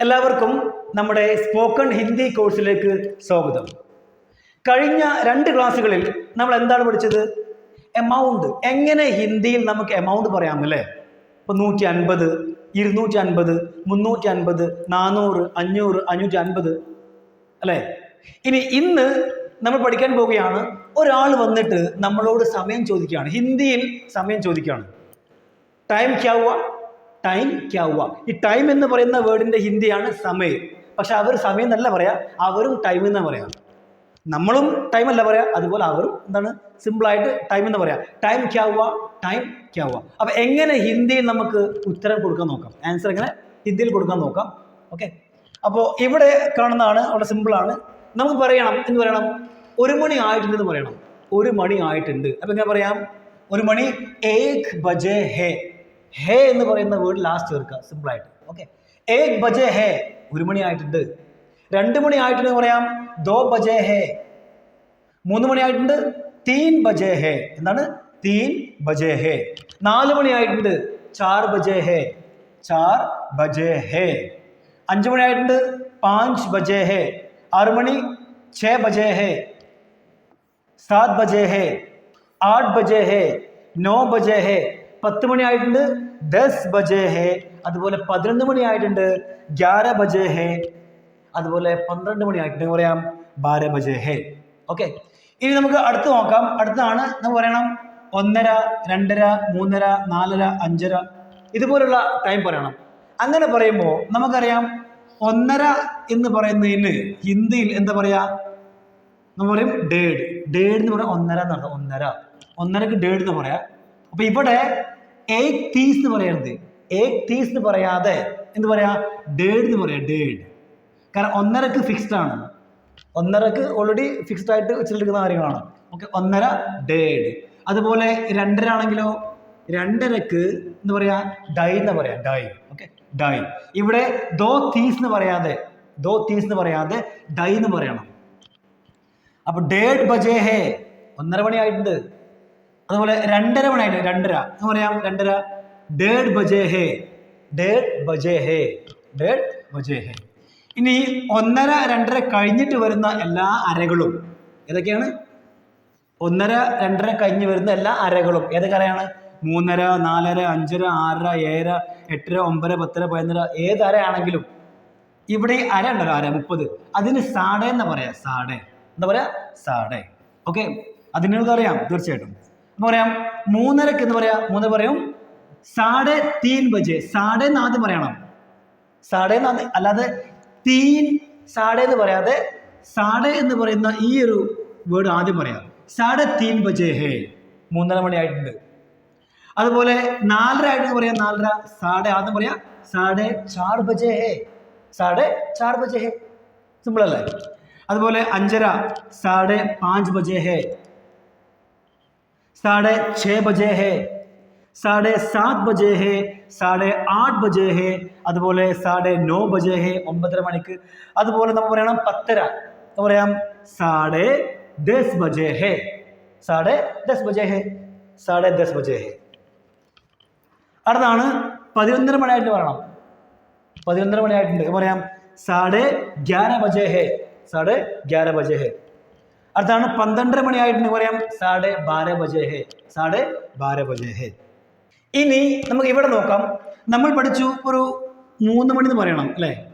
എല്ലാവർക്കും നമ്മുടെ സ്പോക്കൺ ഹിന്ദി കോഴ്സിലേക്ക് സ്വാഗതം. കഴിഞ്ഞ രണ്ട് ക്ലാസ്സുകളിൽ നമ്മൾ എന്താണ് പഠിച്ചത്? എമൗണ്ട് എങ്ങനെ ഹിന്ദിയിൽ നമുക്ക് എമൗണ്ട് പറയാം അല്ലേ ഇപ്പോൾ നൂറ്റി അൻപത് ഇരുന്നൂറ്റി അൻപത് മുന്നൂറ്റി അൻപത് നാനൂറ് അഞ്ഞൂറ് അഞ്ഞൂറ്റി അൻപത് അല്ലേ? ഇനി ഇന്ന് നമ്മൾ പഠിക്കാൻ പോവുകയാണ്. ഒരാൾ വന്നിട്ട് നമ്മളോട് സമയം ചോദിക്കുകയാണ്. ഹിന്ദിയിൽ സമയം ചോദിക്കുകയാണ്. ടൈം ക്യാവുക ടൈം ക്യാ ഹുവ ഈ ടൈം എന്ന് പറയുന്ന വേർഡിന്റെ ഹിന്ദിയാണ് സമയം. പക്ഷെ അവർ സമയം എന്നല്ല പറയാം അവരും ടൈം എന്നാ പറയാം. നമ്മളും ടൈം അല്ല പറയാം അതുപോലെ അവരും എന്താണ് സിമ്പിളായിട്ട് ടൈം എന്ന് പറയാം. ടൈം ക്യാ ഹുവ ടൈം ക്യാ ഹുവ അപ്പൊ എങ്ങനെ ഹിന്ദിയിൽ നമുക്ക് ഉത്തരം കൊടുക്കാൻ നോക്കാം? ആൻസർ എങ്ങനെ ഹിന്ദിയിൽ കൊടുക്കാൻ നോക്കാം? ഓക്കെ അപ്പോൾ ഇവിടെ കാണുന്നതാണ് അവിടെ സിമ്പിളാണ് നമുക്ക് പറയണം എന്ന് പറയണം? ഒരു മണി ആയിട്ടുണ്ടെന്ന് പറയണം. ഒരു മണി ആയിട്ടുണ്ട്. അപ്പോൾ എങ്ങനെ പറയാം? ഒരു മണി ഏക് ബജേ ഹേ. ഹേ എന്ന് പറയുന്ന വേർഡ് ലാസ്റ്റ് ചേർക്കുക സിമ്പിൾ ആയിട്ട് ഓക്കെ ഏക് ബജെ ഹേ ഒരു മണി ആയിട്ടുണ്ട് രണ്ട് മണി ആയിട്ടുണ്ട് പറയാം ദോ ബജെ ഹേ മൂന്ന് മണി ആയിട്ടുണ്ട് തീൻ ബജെ ഹേ എന്താണ് തീൻ ബജെ ഹേ നാല് മണി ആയിട്ടുണ്ട് ചാർ ബജെ ഹേ ചാർ ബജെ ഹേ അഞ്ച് മണി ആയിട്ടുണ്ട് പാഞ്ച് ബജെ ഹേ ആറ് മണി ഛേ ബജെ ഹേ സാത് ബജെ ഹേ ആട് ബജെ ഹേ നോ ബജെ ഹേ പത്ത് മണി ആയിട്ടുണ്ട് ദസ് ബജെ ഹേ അതുപോലെ പതിനൊന്ന് മണി ആയിട്ടുണ്ട് ഗ്യാര ബജെ ഹേ അതുപോലെ പന്ത്രണ്ട് മണി ആയിട്ടുണ്ട്. പറയാം ബാര ബജെ ഹേ. ഓക്കെ ഇനി നമുക്ക് അടുത്ത് നോക്കാം. അടുത്താണ് നമുക്ക് പറയണം ഒന്നര രണ്ടര മൂന്നര നാലര അഞ്ചര. ഇതുപോലുള്ള ടൈം പറയണം. അങ്ങനെ പറയുമ്പോൾ നമുക്കറിയാം ഒന്നര എന്ന് പറയുന്നതിന് ഹിന്ദിയിൽ എന്താ പറയാ? നമ്മൾ പറയും ഡേഡ് ഡേഡ് എന്ന് പറയാം ഒന്നര എന്നാണ് ഒന്നര. ഒന്നരക്ക് ഡേഡ് എന്ന് പറയാം. അപ്പൊ ഇവിടെ ഏക് തീസ് എന്ന് പറയരുത് ഏക് തീസ് എന്ന് പറയാതെ എന്ത് പറയാ? ഡേഡ് എന്ന് പറയാം ഡേഡ് കാരണം ഒന്നരക്ക് ഫിക്സ്ഡ് ആണ്. ഒന്നരക്ക് ഓൾറെഡി ഫിക്സ്ഡ് ആയിട്ട് വെച്ചിട്ടിരിക്കുന്ന കാര്യങ്ങളാണ്. ഓക്കെ ഒന്നര ഡേഡ് അതുപോലെ രണ്ടര ആണെങ്കിലോ രണ്ടരക്ക് എന്ന് പറയാ? ഡൈ എന്ന് പറയാം ഡൈ ഓക്കെ ഡൈ ഇവിടെ ദോ തീസ് എന്ന് പറയാതെ ദോ തീസ് എന്ന് പറയാതെ ഡൈ എന്ന് പറയണം. അപ്പൊ ഡേഡ് ബജേ ഹേ ഒന്നര മണി ആയിട്ടുണ്ട് അതുപോലെ രണ്ടര മണിയായിട്ട് രണ്ടര. എന്ന് പറയാം രണ്ടര. ഡേഡ് ബജേ ഹേ. ഡേഡ് ബജേ ഹേ. ഡേഡ് ബജേ ഹേ. ഇനി ഒന്നര രണ്ടര കഴിഞ്ഞിട്ട് വരുന്ന എല്ലാ അരകളും ഏതൊക്കെയാണ്? ഒന്നര രണ്ടര കഴിഞ്ഞ് വരുന്ന എല്ലാ അരകളും ഏതൊക്കെ അരയാണ്? മൂന്നര നാലര അഞ്ചര ആറര ഏഴര എട്ടര ഒമ്പര പത്തര പതിനൊന്നര ഏത് അരയാണെങ്കിലും ഇവിടെ അര ഉണ്ടല്ലോ അര മുപ്പത്. അതിന് സാടേ എന്ന് പറയാം? സാടേ എന്താ പറയാ? സാടേ ഓക്കെ. അതിനെന്താ അറിയാം? തീർച്ചയായിട്ടും. എന്ന് പറയാം മൂന്നരക്ക് എന്ന് പറയാ മൂന്ന് പറയും സാഡെ തീൻ ബജെ. സാഡെ ആദ്യം പറയണം. സാഡെ എന്ന് അല്ലാതെ തീൻ സാഡെ എന്ന് പറയാതെ സാഡെ എന്ന് പറയുന്ന ഈ ഒരു വേർഡ് ആദ്യം പറയാം. സാഡെ തീൻ ബജെ ഹേ. മൂന്നര മണി ആയിട്ടുണ്ട്. അതുപോലെ നാലര ആയിട്ട് പറയാം നാലര. സാഡെ ആദ്യം പറയാം സാഡെ ചാർ ബജെ ഹേ. സാഡെ ചാർ ബജെ ഹേ. സിമ്പിൾ അല്ലേ? അതുപോലെ അഞ്ചര സാഡെ പാഞ്ച് ബജെ ഹേ. സാഡേ ഛേ ബജെ ഹേ സാഡേ സാത് ബജെ ഹേ സാഡേ ആട്ട് ബജെ ഹേ അതുപോലെ സാഡേ നോ ബജെ ഹേ ഒമ്പതര മണിക്ക്. അതുപോലെ നമുക്ക് പറയണം പത്തര. എന്ന് പറയാം സാഡേ ദസ് ബജെ ഹേ സാഡേ ദസ് ബജെ ഹേ സാഡേ ദസ് ബജെ ഹേ അടുത്താണ് പതിനൊന്നര മണിയായിട്ട് പറയണം. പതിനൊന്നര മണിയായിട്ടുണ്ട്. പറയാം സാഡേ ഗ്യാര ബജെ ഹേ സാഡേ ഗ്യാര ബജെ ഹേ അടുത്താണ് പന്ത്രണ്ടര മണിയായിട്ടുണ്ട് പറയാം സാഡെ ബാര ബജെ ഹേ. സാഡെ ബാര ബജെ ഹേ. ഇനി നമുക്ക് ഇവിടെ നോക്കാം. നമ്മൾ പഠിച്ചു ഒരു മൂന്ന് മണി എന്ന് പറയണം അല്ലേ?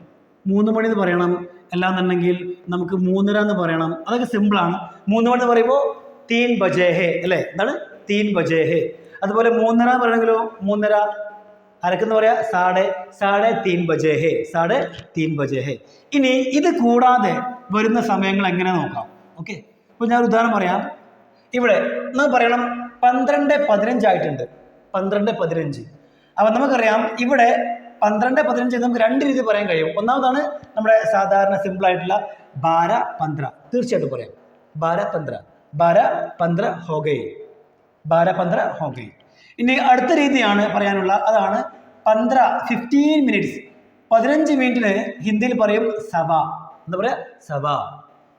മൂന്ന് മണി എന്ന് പറയണം. അല്ലാന്നുണ്ടെങ്കിൽ നമുക്ക് മൂന്നര എന്ന് പറയണം. അതൊക്കെ സിമ്പിളാണ് മൂന്ന് മണി എന്ന് പറയുമ്പോൾ തീൻ ബജേ ഹേ അല്ലേ? എന്താണ്? തീൻ ബജേ ഹേ. അതുപോലെ മൂന്നര എന്ന് പറയണമെങ്കിലോ? മൂന്നര. അരക്കെന്ന് പറയാ? സാഡെ സാഡെ തീൻ ബജേ ഹേ. സാഡെ തീൻ ബജേ ഹേ. ഇനി ഇത് കൂടാതെ വരുന്ന സമയങ്ങൾ എങ്ങനെ നോക്കാം? ഓക്കെ? ഇപ്പോൾ ഞാൻ ഉദാഹരണം പറയാം. ഇവിടെ നമുക്ക് പറയണം പന്ത്രണ്ട് പതിനഞ്ചായിട്ടുണ്ട് പന്ത്രണ്ട് പതിനഞ്ച്. അപ്പം നമുക്കറിയാം ഇവിടെ പന്ത്രണ്ട് പതിനഞ്ച് നമുക്ക് രണ്ട് രീതി പറയാൻ കഴിയും. ഒന്നാമതാണ് നമ്മുടെ സാധാരണ സിമ്പിൾ ആയിട്ടുള്ള ബാര പന്ത്ര. തീർച്ചയായിട്ടും പറയാം. ബാര പന്ത്ര. ബാര പന്ത്ര ഹോഗൈ. ബാര പന്ത്ര ഹോഗൈ. ഇനി അടുത്ത രീതിയാണ് പറയാനുള്ള. അതാണ് പന്ത്ര ഫിഫ്റ്റീൻ മിനിറ്റ്സ് പതിനഞ്ച് മിനിറ്റിന് ഹിന്ദിയിൽ പറയും സവ. എന്താ പറയുക സവ.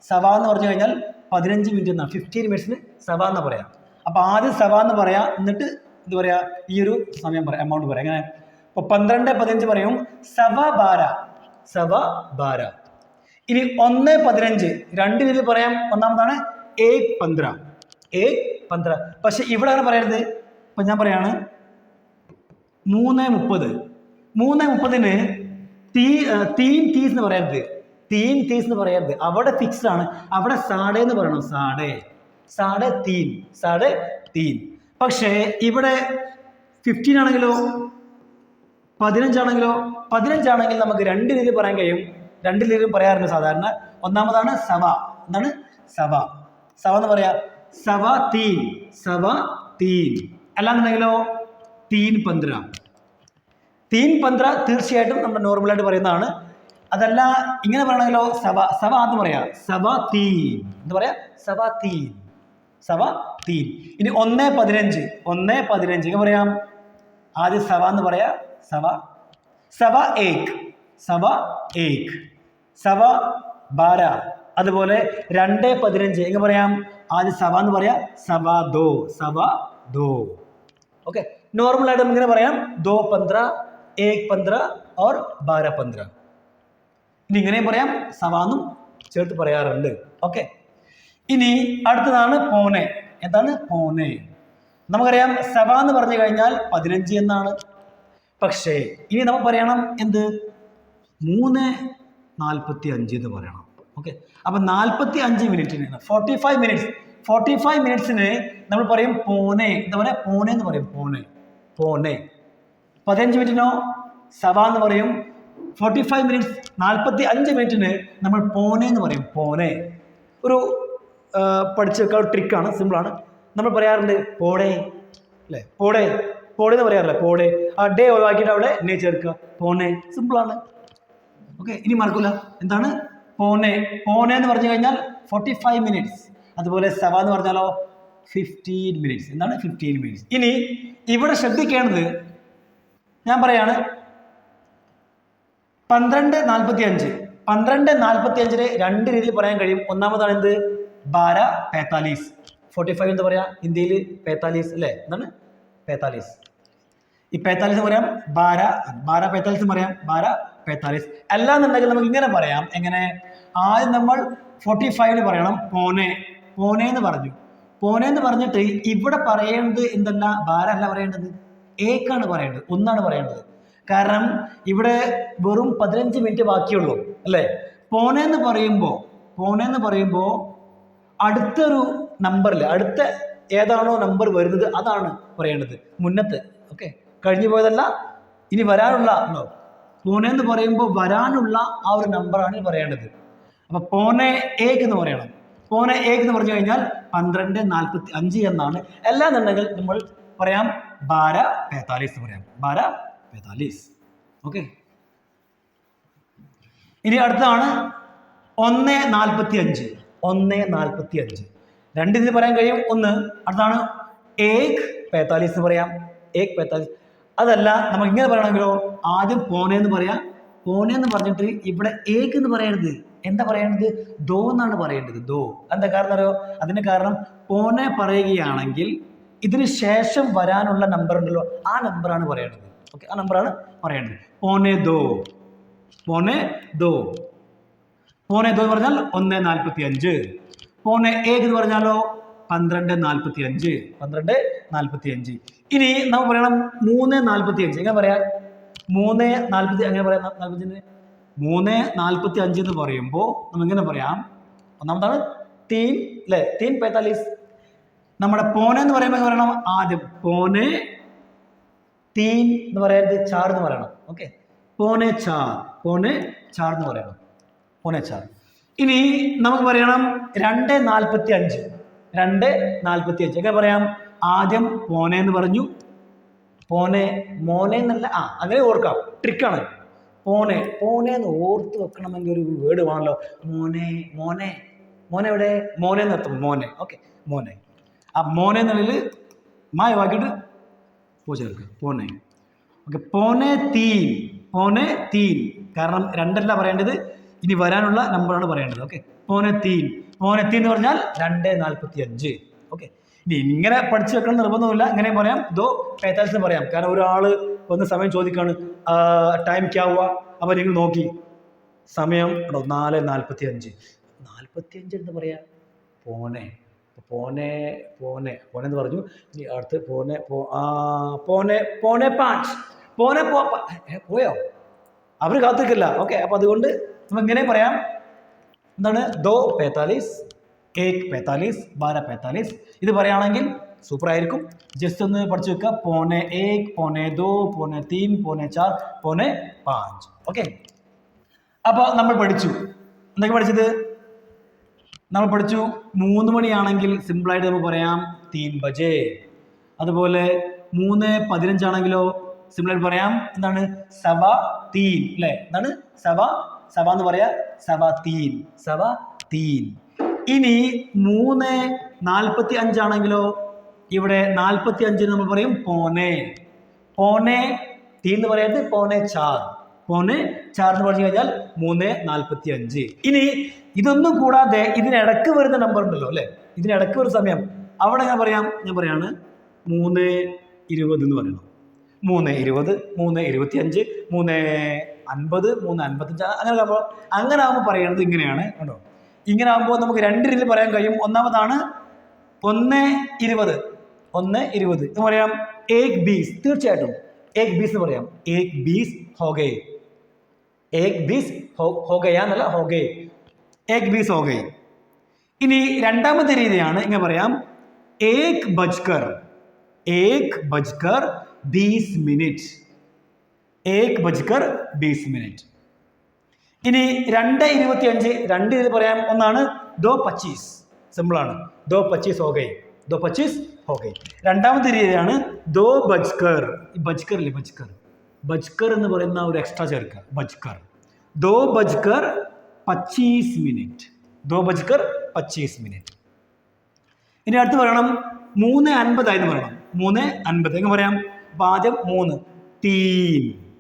സവ എന്ന് പറഞ്ഞു കഴിഞ്ഞാൽ പതിനഞ്ച് മിനിറ്റ് എന്നാണ് ഫിഫ്റ്റീൻ മിനിറ്റ്സിന് സവ എന്ന് പറയാം. അപ്പോൾ ആദ്യം സവ എന്ന് പറയാം എന്നിട്ട് എന്താ പറയുക ഈ ഒരു സമയം പറയാം എമൗണ്ട് പറയാം. അങ്ങനെ ഇപ്പോൾ പന്ത്രണ്ട് പതിനഞ്ച് പറയും സവ ബാര. സവ ബാര. ഇനി ഒന്ന് പതിനഞ്ച്. രണ്ട് രീതിയിൽ പറയാം. ഒന്നാമതാണ് ഏക് പന്ത്ര. ഏക് പന്ത്ര. പക്ഷെ ഇവിടെ അങ്ങനെ പറയരുത്. ഇപ്പം ഞാൻ പറയാണ് മൂന്ന് മുപ്പത്. മൂന്ന് മുപ്പതിന് തീ തീം തീസ് എന്ന് പറയരുത്. തീൻ തീസ് എന്ന് പറയരുത്. അവിടെ ഫിക്സ്ഡ് ആണ്. അവിടെ സാഡേ എന്ന് പറയണം. സാഡേ സാഡേ തീൻ സാഡേ തീൻ പക്ഷേ ഇവിടെ ഫിഫ്റ്റീൻ ആണെങ്കിലോ പതിനഞ്ചാണെങ്കിലോ പതിനഞ്ചാണെങ്കിൽ നമുക്ക് രണ്ട് രീതി പറയാൻ കഴിയും. രണ്ട് രീതി പറയാറുണ്ട് സാധാരണ. ഒന്നാമതാണ് സവ. എന്താണ്? സവ. സവ എന്ന് പറയാ സവ തീൻ സവ തീൻ അല്ലാന്നുണ്ടെങ്കിലോ തീൻ പന്ത്ര. തീൻ പന്ത്ര തീർച്ചയായിട്ടും നമ്മുടെ നോർമലായിട്ട് പറയുന്നതാണ്. അതല്ല ഇങ്ങനെ പറയണമല്ലോ സവ സവ എന്ന് പറയാ. സവ തീൻ എന്ന് പറയാ? സവ തീൻ സവ തീൻ ഇനി ഒന്ന് പതിനഞ്ച് ഒന്ന് പതിനഞ്ച്. ഇങ്ങനെ പറയാം? ആദ്യം സവ എന്ന് പറയാ സവ സവ ഏക് സവ ഏക് സവ ബാര. അതുപോലെ രണ്ട് പതിനഞ്ച്. എങ്ങനെ പറയാം? ആദ്യം സവ എന്ന് പറയാം സവ ദോ സവ ദോ. ഓക്കെ. നോർമലായിട്ട് ഇങ്ങനെ പറയാം ദോ പന്ത്ര ഏക് പന്ത്ര ഓർ ബാര പന്ത്ര. ഇനി ഇങ്ങനെയും പറയാം. സവാന്നും ചേർത്ത് പറയാറുണ്ട്. ഓക്കെ. ഇനി അടുത്തതാണ് പോനെ എന്താണ് പോനെ നമുക്കറിയാം സവ എന്ന് പറഞ്ഞു കഴിഞ്ഞാൽ പതിനഞ്ച് എന്നാണ്. പക്ഷേ ഇനി നമുക്ക് പറയണം എന്ത്? മൂന്ന് നാൽപ്പത്തി അഞ്ച് എന്ന് പറയണം. ഓക്കെ. അപ്പം നാൽപ്പത്തി അഞ്ച് മിനിറ്റിന് forty five minutes forty five മിനിറ്റ്സിന് നമ്മൾ പറയും പോനെ. എന്താ പറയുക പോനെ എന്ന് പറയും. പോനെ. പോനെ. പതിനഞ്ച് മിനിറ്റിനോ സവ എന്ന് പറയും. ഫോർട്ടി ഫൈവ് മിനിറ്റ്സ് നാൽപ്പത്തി അഞ്ച് മിനിറ്റിന് നമ്മൾ പോനെ എന്ന് പറയും. പോനെ. ഒരു പഠിച്ചു വെക്കാൻ ഒരു ട്രിക്കാണ് സിമ്പിളാണ് നമ്മൾ പറയാറുണ്ട് പോടെ. അല്ലേ? പോടെ. പോടെ എന്ന് പറയാറില്ല? പോടെ. ആ ഡേ ഒഴിവാക്കിയിട്ട് അവിടെ നെ ചേർക്കുക. പോനെ. സിമ്പിളാണ് ഓക്കെ ഇനി മറക്കില്ല എന്താണ്? പോനെ. പോനെ എന്ന് പറഞ്ഞു കഴിഞ്ഞാൽ ഫോർട്ടി ഫൈവ് മിനിറ്റ്സ് അതുപോലെ സവ എന്ന് പറഞ്ഞാലോ ഫിഫ്റ്റീൻ മിനിറ്റ്സ് എന്താണ് ഫിഫ്റ്റീൻ മിനിറ്റ്സ് ഇനി ഇവിടെ ശ്രദ്ധിക്കേണ്ടത് ഞാൻ പറയാണ് പന്ത്രണ്ട് നാൽപ്പത്തി അഞ്ച് പന്ത്രണ്ട് നാൽപ്പത്തി അഞ്ചിന് രണ്ട് രീതിയിൽ പറയാൻ കഴിയും. ഒന്നാമതാണ് എന്ത് ബാര പേത്താലീസ്. ഫോർട്ടി ഫൈവ് എന്താ പറയാ ഇന്ത്യയിൽ പേത്താലീസ് അല്ലേ? എന്താണ്? പേത്താലീസ്. ഈ പേത്താലീസ് പറയാം ബാര ബാര പേത്താലീസ് പറയാം ബാര പേത്താലീസ്. അല്ലാന്നുണ്ടെങ്കിൽ നമുക്ക് ഇങ്ങനെ പറയാം. എങ്ങനെ? ആദ്യം നമ്മൾ ഫോർട്ടി ഫൈവിന് പറയണം. പോനെ. പോനെ എന്ന് പറഞ്ഞു. പോനെ എന്ന് പറഞ്ഞിട്ട് ഇവിടെ പറയേണ്ടത് എന്തല്ല ബാര അല്ല പറയേണ്ടത്. ഏക്കാണ് പറയേണ്ടത്. ഒന്നാണ് പറയേണ്ടത്. കാരണം ഇവിടെ വെറും പതിനഞ്ച് മിനിറ്റ് ബാക്കിയുള്ളൂ അല്ലേ? പോനെ എന്ന് പറയുമ്പോൾ പോനെ എന്ന് പറയുമ്പോൾ അടുത്തൊരു നമ്പറിൽ അടുത്ത ഏതാണോ നമ്പർ വരുന്നത് അതാണ് പറയേണ്ടത് മുന്നത്ത് ഓക്കെ? കഴിഞ്ഞു പോയതല്ല ഇനി വരാനുള്ള ഉണ്ടോ? പൂനെ എന്ന് പറയുമ്പോൾ വരാനുള്ള ആ ഒരു നമ്പറാണ് പറയേണ്ടത്. അപ്പൊ പോനെ ഏക്ക് എന്ന് പറയണം. പോനെ ഏക്ക് എന്ന് പറഞ്ഞു കഴിഞ്ഞാൽ പന്ത്രണ്ട് നാൽപ്പത്തി അഞ്ച് എന്നാണ്. എല്ലാ അല്ലാന്നുണ്ടെങ്കിൽ നമ്മൾ പറയാം ബാര പേത്താലീസ് പറയാം. ബാര പേത്താലീസ് ഓക്കെ. ഇനി അടുത്താണ് ഒന്ന് നാൽപ്പത്തി അഞ്ച് ഒന്ന് നാൽപ്പത്തി അഞ്ച് രണ്ട് ഇതിന് പറയാൻ കഴിയും. ഒന്ന് അടുത്താണ് ഏക് പേത്താലീസ് എന്ന് പറയാം. ഏക് പേത്താലീസ് അതല്ല നമുക്ക് ഇങ്ങനെ പറയണമെങ്കിലോ ആദ്യം പോനെ എന്ന് പറയാം. പോനെ എന്ന് പറഞ്ഞിട്ട് ഇവിടെ ഏക് എന്ന് പറയരുത്. എന്താ പറയേണ്ടത്? ദോ എന്നാണ് പറയേണ്ടത്. ദോ. എന്താ കാരണം അറിയോ? അതിന് കാരണം പോനെ പറയുകയാണെങ്കിൽ ഇതിന് ശേഷം വരാനുള്ള നമ്പർ ഉണ്ടല്ലോ. ആ നമ്പറാണ് പറയേണ്ടത്. ഓക്കെ ആ നമ്പറാണ് പറയേണ്ടത്. പോനെ ദോ. പോനെ ദോ. പോനെ ദോ എന്ന് പറഞ്ഞാൽ ഒന്ന് നാൽപ്പത്തി അഞ്ച് പോനെ ഏക് എന്ന് പറഞ്ഞാലോ പന്ത്രണ്ട് നാൽപ്പത്തി അഞ്ച് പന്ത്രണ്ട് നാൽപ്പത്തി അഞ്ച് ഇനി നമുക്ക് പറയണം മൂന്ന് നാൽപ്പത്തി അഞ്ച് എങ്ങനെ പറയാം? മൂന്ന് നാൽപ്പത്തി എങ്ങനെ പറയാം നാൽപ്പത്തിയഞ്ചിന് മൂന്ന് നാൽപ്പത്തി അഞ്ച് എന്ന് പറയുമ്പോൾ നമ്മൾ എങ്ങനെ പറയാം? ഒന്നാമതാണ് തീൻ അല്ലേ തീൻ പൈത്താലീസ്. നമ്മുടെ പോനെ എന്ന് പറയുമ്പോൾ പറയണം? ആദ്യം പോനെ തീൻ എന്ന് പറയരുത് ചാർ എന്ന് പറയണം. ഓക്കെ പോനെ ചാർ. പോനെ ചാർ എന്ന് പറയണം. പോനെ ചാർ. ഇനി നമുക്ക് പറയണം രണ്ട് നാൽപ്പത്തി അഞ്ച് രണ്ട് നാൽപ്പത്തി അഞ്ച് ഒക്കെ പറയാം? ആദ്യം പോനെ എന്ന് പറഞ്ഞു. പോനെ മോനെ എന്നല്ല ആ അങ്ങനെ ഓർക്കാം. ട്രിക്കാണ് പോനെ പോനെ എന്ന് ഓർത്ത് വെക്കണമെങ്കിൽ ഒരു വേർഡ് വേണമല്ലോ മോനെ മോനെ. മോനെ എവിടെ? മോനെ എന്ന് അർത്ഥം. മോനെ. ഓക്കെ മോനെ. ആ മോനെ എന്നുള്ളിൽ മായവാക്കിയിട്ട് പോ ചേർക്കുക പോനെ ഓക്കെ പോനെ തീൻ പോനെ തീൻ കാരണം രണ്ടല്ല പറയേണ്ടത് ഇനി വരാനുള്ള നമ്പറാണ് പറയേണ്ടത് ഓക്കെ പോനെ തീൻ പോനെ തീൻ എന്ന് പറഞ്ഞാൽ രണ്ട് നാൽപ്പത്തി അഞ്ച് ഓക്കെ ഇനി ഇങ്ങനെ പഠിച്ചു വെക്കണം നിർബന്ധമില്ല ഇങ്ങനെ പറയാം. ഇതോ പേത്താൽസിന് പറയാം. കാരണം ഒരാൾ വന്ന് സമയം ചോദിക്കാണ് ടൈം ക്യാവുക അപ്പോൾ നിങ്ങൾ നോക്കി. സമയം നാല് നാൽപ്പത്തി അഞ്ച് നാൽപ്പത്തി അഞ്ച് എന്ന് പറയാ? പോനെ പോനെ പോനെ പോനെ എന്ന് പറഞ്ഞു. അടുത്ത് പോനെ പോ ആ പോനെ പോനെ പാഞ്ച് പോനെ പോയോ? അവർ കാത്തിക്കില്ല ഓക്കെ അപ്പോൾ അതുകൊണ്ട് നമുക്ക് ഇങ്ങനെ പറയാം? എന്താണ്? ദോ പേത്താലീസ് കേക്ക് പേത്താലീസ് ബാര പേത്താലീസ്. ഇത് പറയുകയാണെങ്കിൽ സൂപ്പർ ആയിരിക്കും. ജസ്റ്റ് ഒന്ന് പഠിച്ചു വെക്കുക പോനെ ഏക് പോനെ ദോ പോനെ തീൻ പോനെ ചാർ പോനെ പാഞ്ച്. ഓക്കെ. അപ്പോൾ നമ്മൾ പഠിച്ചു. എന്തൊക്കെ പഠിച്ചത്? നമ്മൾ പഠിച്ചു മൂന്ന് മണിയാണെങ്കിൽ സിമ്പിളായിട്ട് നമുക്ക് പറയാം തീൻ ബജേ. അതുപോലെ മൂന്ന് പതിനഞ്ചാണെങ്കിലോ സിമ്പിളായിട്ട് പറയാം എന്താണ്? സവ തീൻ അല്ലേ? എന്താണ്? സവ സവ എന്ന് പറയാ സവ തീൻ സവ തീൻ. ഇനി മൂന്ന് നാൽപ്പത്തി അഞ്ചാണെങ്കിലോ ഇവിടെ നാൽപ്പത്തി അഞ്ചിന് നമ്മൾ പറയും പോനെ. പോനെ തീൻ എന്ന് പറയുന്നത് പോനെ ചാർ പോനെ ചാർ എന്ന് പറഞ്ഞു കഴിഞ്ഞാൽ മൂന്ന് നാൽപ്പത്തി അഞ്ച് ഇനി ഇതൊന്നും കൂടാതെ ഇതിനിടക്ക് വരുന്ന നമ്പർ ഉണ്ടല്ലോ അല്ലേ? ഇതിനിടക്ക് വരുന്ന സമയം. അവിടെ ഞാൻ പറയാം ഞാൻ പറയാണ് മൂന്ന് ഇരുപത് എന്ന് പറയണം. മൂന്ന് ഇരുപത് മൂന്ന് ഇരുപത്തി അഞ്ച് മൂന്ന് അൻപത് മൂന്ന് അൻപത്തഞ്ച് അങ്ങനെ ആകുമ്പോൾ അങ്ങനെ ആകുമ്പോൾ പറയുന്നത് ഇങ്ങനെയാണ് കേട്ടോ ഇങ്ങനെ ആകുമ്പോൾ നമുക്ക് രണ്ട് രീതിയിൽ പറയാൻ കഴിയും. ഒന്നാമതാണ് ഒന്ന് ഇരുപത് ഒന്ന് ഇരുപത്. എന്ന് പറയാം ഏക് ബീസ് തീർച്ചയായിട്ടും ഏക് ബീസ് എന്ന് പറയാം. ഏക് ബീസ് ഹോഗേ. ഏക് ബീസ് ഹോഗയ എന്നല്ല ഹോഗേ. ഏക് ബീസ് ഹോഗേ ഇനി രണ്ടാമത്തെ രീതിയാണ് ഇങ്ങനെ പറയാം. ഏക് ബജ്കർ ഏക് ബജ്കർ ബീസ് മിനിറ്റ് ഏക് ബജ്കർ ബീസ് മിനിറ്റ് ഇനി രണ്ട് ഇരുപത്തി അഞ്ച് രണ്ട് ഇത് പറയാം. ഒന്നാണ് ദോ പച്ചീസ്. സിമ്പിളാണ് ദോ പച്ചീസ് ഹോഗൈ ദോ പച്ചീസ് ഹോഗൈ രണ്ടാമത്തെ രീതിയാണ് ദോ ബജ്കർ ബജ്കർ അല്ലേ ബജ്കർ ബജ്കർ എന്ന് പറയുന്ന ഒരു എക്സ്ട്രാ ചേർക്കുക. ബജ്കർ ദോ ബജ്കർ പച്ചീസ് മിനിറ്റ്. ദോ ബജ്കർ പച്ചീസ് മിനിറ്റ്. ഇനി അടുത്ത് പറയണം. മൂന്ന് അൻപതായിരുന്നു പറയണം. മൂന്ന് അൻപത്. എങ്ങനെ പറയാം? അപ്പം ആദ്യം മൂന്ന്. തീൻ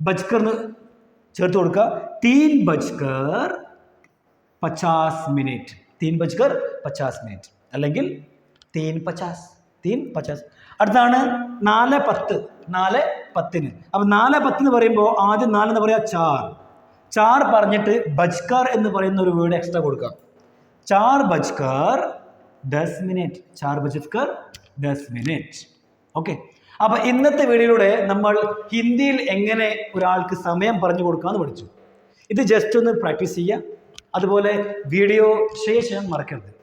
ബജ്കർ എന്ന് ചേർത്ത് കൊടുക്കുക തീൻ ബജ്കർ പച്ചാസ് മിനിറ്റ്. തീൻ ബജ്കർ പച്ചാസ് മിനിറ്റ്. അല്ലെങ്കിൽ തീൻ പച്ചാസ്. തീൻ പച്ചാസ്. അടുത്താണ് നാല് പത്ത്. നാല് പത്തിന്. അപ്പം നാല് പത്ത് എന്ന് പറയുമ്പോൾ ആദ്യം നാല് എന്ന് പറയുക ചാർ. ചാർ പറഞ്ഞിട്ട് ബജ്കാർ എന്ന് പറയുന്ന ഒരു വേർഡ് എക്സ്ട്രാ കൊടുക്കാം. ചാർ ബജ്കാർ ദസ് മിനിറ്റ്. ചാർ ബജ്കാർ ദസ് മിനിറ്റ്. ഓക്കെ അപ്പൊ ഇന്നത്തെ വീഡിയോയിലൂടെ നമ്മൾ ഹിന്ദിയിൽ എങ്ങനെ ഒരാൾക്ക് സമയം പറഞ്ഞു കൊടുക്കാമെന്ന് പഠിച്ചു. ഇത് ജസ്റ്റ് ഒന്ന് പ്രാക്ടീസ് ചെയ്യുക. അതുപോലെ വീഡിയോ ഷെയർ ചെയ്യാൻ മറക്കരുത്.